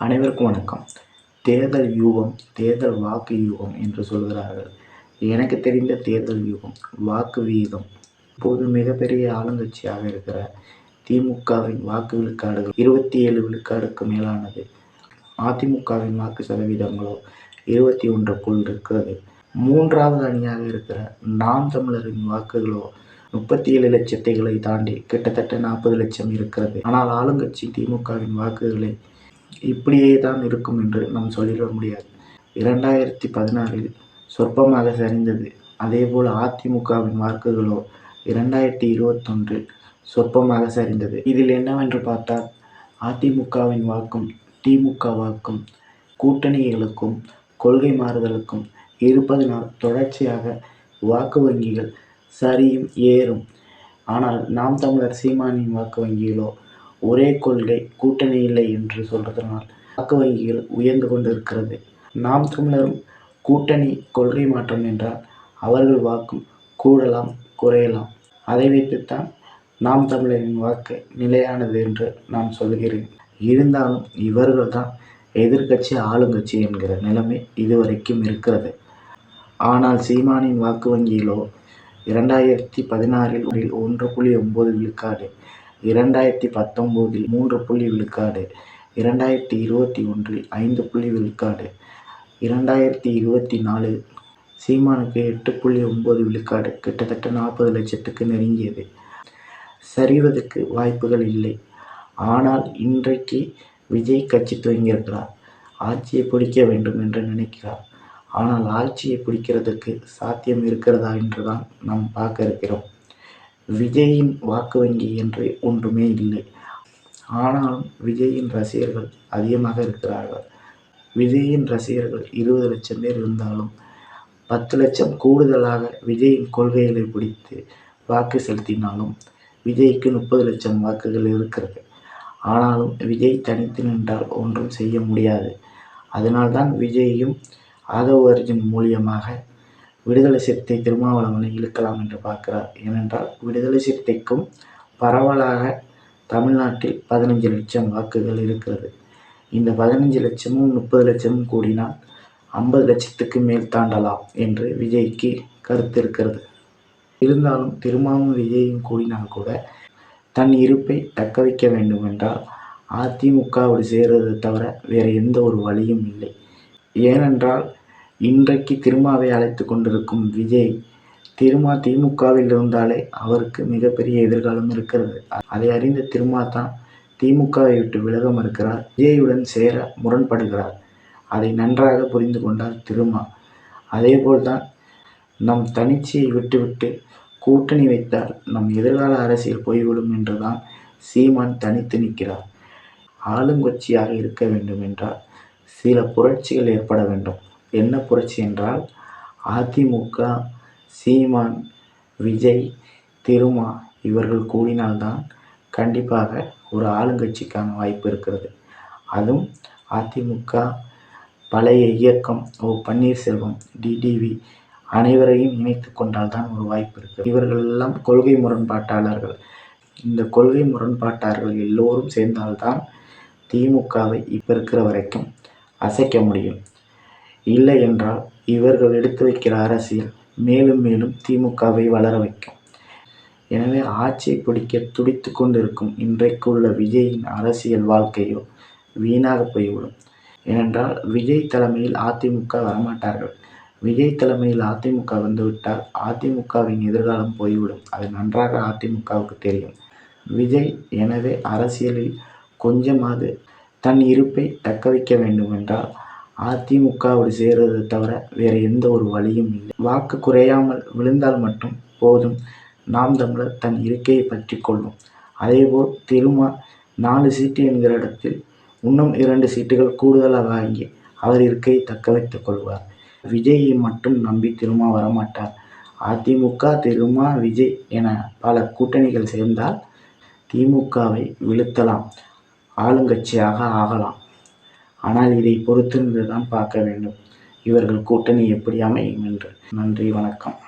அனைவருக்கும் வணக்கம். தேர்தல் யூகம் தேர்தல் வாக்கு யூகம் என்று சொல்கிறார்கள். எனக்கு தெரிந்த தேர்தல் யூகம் வாக்கு வீதம் இப்போது மிகப்பெரிய ஆளுங்கட்சியாக இருக்கிற திமுகவின் வாக்கு விழுக்காடுகள் இருபத்தி ஏழு விழுக்காடுக்கு மேலானது. அதிமுகவின் வாக்கு சதவீதங்களோ இருபத்தி ஒன்றுக்குள் இருக்கிறது. மூன்றாவது அணியாக இருக்கிற நாம் தமிழரின் வாக்குகளோ முப்பத்தி ஏழு லட்சத்தைகளை தாண்டி கிட்டத்தட்ட நாற்பது லட்சம் இருக்கிறது. ஆனால் ஆளுங்கட்சி திமுகவின் வாக்குகளை இப்படியே தான் இருக்கும் என்று நாம் சொல்லிட முடியாது. இரண்டாயிரத்தி பதினாறில் சொற்பமாக சரிந்தது. அதேபோல் அதிமுகவின் வாக்குகளோ இரண்டாயிரத்தி இருபத்தொன்றில் சொற்பமாக சரிந்தது. இதில் என்னவென்று பார்த்தால் அதிமுகவின் வாக்கும் திமுக வாக்கும் கூட்டணிகளுக்கும் கொள்கை மாறுதலுக்கும் இருப்பதனால் தொடர்ச்சியாக வாக்கு வங்கிகள் சரியும் ஏறும். ஆனால் நாம் தமிழர் சீமானின் வாக்கு வங்கிகளோ ஒரே கொள்கை கூட்டணி இல்லை என்று சொல்றதனால் வாக்கு வங்கிகள் உயர்ந்து கொண்டிருக்கிறது. நாம் தமிழரும் கூட்டணி கொள்கை மாற்றம் என்றால் அவர்கள் வாக்கும் கூடலாம் குறையலாம். அதை வைத்துத்தான் நாம் தமிழரின் வாக்கு நிலையானது என்று நான் சொல்கிறேன். இருந்தாலும் இவர்கள் தான் எதிர்கட்சி ஆளுங்கட்சி என்கிற நிலைமை இதுவரைக்கும் இருக்கிறது. ஆனால் சீமானின் வாக்கு வங்கியிலோ இரண்டாயிரத்தி பதினாறில் ஒன்று புள்ளி ஒம்பது விழுக்காடு இரண்டாயிரத்தி பத்தொம்போதில் மூன்று புள்ளி விழுக்காடு இரண்டாயிரத்தி இருபத்தி ஒன்றில் ஐந்து புள்ளி விழுக்காடு இரண்டாயிரத்தி இருபத்தி நாலு சீமானுக்கு எட்டு புள்ளி ஒம்பது விழுக்காடு கிட்டத்தட்ட நாற்பது லட்சத்துக்கு நெருங்கியது. சரிவதற்கு வாய்ப்புகள் இல்லை. ஆனால் இன்றைக்கு விஜய் கட்சி துவங்கியிருக்கிறார். ஆட்சியை பிடிக்க வேண்டும் என்று நினைக்கிறார். ஆனால் ஆட்சியை பிடிக்கிறதுக்கு சாத்தியம் இருக்கிறதா என்றுதான் நாம் பார்க்க இருக்கிறோம். விஜயின் வாக்கு வங்கி என்று ஒன்றுமே இல்லை. ஆனாலும் விஜயின் ரசிகர்கள் அதிகமாக இருக்கிறார்கள். விஜயின் ரசிகர்கள் இருபது லட்சம் பேர் இருந்தாலும் பத்து லட்சம் கூடுதலாக விஜயின் கொள்கைகளை பிடித்து வாக்கு செலுத்தினாலும் விஜய்க்கு முப்பது லட்சம் வாக்குகள் இருக்கிறது. ஆனாலும் விஜய் தனித்து நின்றால் ஒன்றும் செய்ய முடியாது. அதனால்தான் விஜயும் ஆதவ அர்ஜுன் மூலியமாக விடுதலை சிறுத்தை திருமாவளவனை இழுக்கலாம் என்று பார்க்கிறார். ஏனென்றால் விடுதலை சிறுத்தைக்கும் பரவலாக தமிழ்நாட்டில் பதினஞ்சு லட்சம் வாக்குகள் இருக்கிறது. இந்த பதினஞ்சு லட்சமும் முப்பது லட்சமும் கூடினால் ஐம்பது லட்சத்துக்கு மேல் தாண்டலாம் என்று விஜய்க்கு கருத்து இருக்கிறது இருந்தாலும் திருமாவும் விஜயும் கூடினால் கூட தன் இருப்பை தக்க வைக்க வேண்டும் என்றால் அதிமுகவோடு சேருவதை தவிர வேறு எந்த ஒரு வழியும் இல்லை. ஏனென்றால் இன்றைக்கு திருமாவை அழைத்து கொண்டிருக்கும் விஜய் திருமா திமுகவில் இருந்தாலே அவருக்கு மிகப்பெரிய எதிர்காலம் இருக்கிறது. அதை அறிந்த திருமா தான் திமுகவை விட்டு விலக மறுக்கிறார். விஜயுடன் சேர முரண்படுகிறார். அதை நன்றாக புரிந்து கொண்டார் திருமா. அதேபோல்தான் நம் தனிச்சியை விட்டுவிட்டு கூட்டணி வைத்தால் நம் எதிர்கால அரசியல் போய்விடும் என்றுதான் சீமான் தனித்து நிற்கிறார். ஆளுங்கட்சியாக இருக்க வேண்டும் என்றால் சில புரட்சிகள் ஏற்பட வேண்டும். என்ன புரட்சி என்றால் அதிமுக சீமான் விஜய் திருமா இவர்கள் கூடினால்தான் கண்டிப்பாக ஒரு ஆளுங்கட்சிக்கான வாய்ப்பு இருக்கிறது. அதுவும் அதிமுக பழைய இயக்கம் ஓ பன்னீர்செல்வம் டிடிவி அனைவரையும் இணைத்து கொண்டால் தான் ஒரு வாய்ப்பு இருக்குது. இவர்கள் எல்லாம் கொள்கை முரண்பாட்டாளர்கள். இந்த கொள்கை முரண்பாட்டாளர்கள் எல்லோரும் சேர்ந்தால்தான் திமுகவை இப்போ இருக்கிற வரைக்கும் அசைக்க முடியும். இல்லை என்றால் இவர்கள் எடுத்து வைக்கிற அரசியல் மேலும் மேலும் திமுகவை வளர வைக்கும். எனவே ஆட்சியை பிடிக்க துடித்து கொண்டிருக்கும் இன்றைக்குள்ள விஜயின் அரசியல் வாழ்க்கையோ வீணாக போய்விடும். ஏனென்றால் விஜய் தலைமையில் அதிமுக வரமாட்டார்கள். விஜய் தலைமையில் அதிமுக வந்துவிட்டால் அதிமுகவின் எதிர்காலம் போய்விடும். அது நன்றாக அதிமுகவுக்கு தெரியும். விஜய் எனவே அரசியலில் கொஞ்சமாவது தன் இருப்பை தக்க வைக்க வேண்டும் என்றால் அதிமுகவோடு சேருவதை தவிர வேறு எந்த ஒரு வழியும் இல்லை. வாக்கு குறையாமல் விழுந்தால் மட்டும் போதும். நாம் தமிழர் தன் இருக்கையை பற்றி கொள்ளும் அதேபோல் திருமா நாலு சீட்டு என்கிற இடத்தில் இன்னும் இரண்டு சீட்டுகள் கூடுதலாக வாங்கி அவர் இருக்கையை தக்க வைத்துக் கொள்வார். விஜயை மட்டும் நம்பி திருமா வரமாட்டார். அதிமுக திருமா விஜய் என பல கூட்டணிகள் சேர்ந்தால் திமுகவை விழுத்தலாம். ஆளுங்கட்சியாக ஆகலாம். ஆனால் இதை பொறுத்திருந்து தான் பார்க்க வேண்டும். இவர்கள் கூட்டணி எப்படி அமையும் என்று. நன்றி வணக்கம்.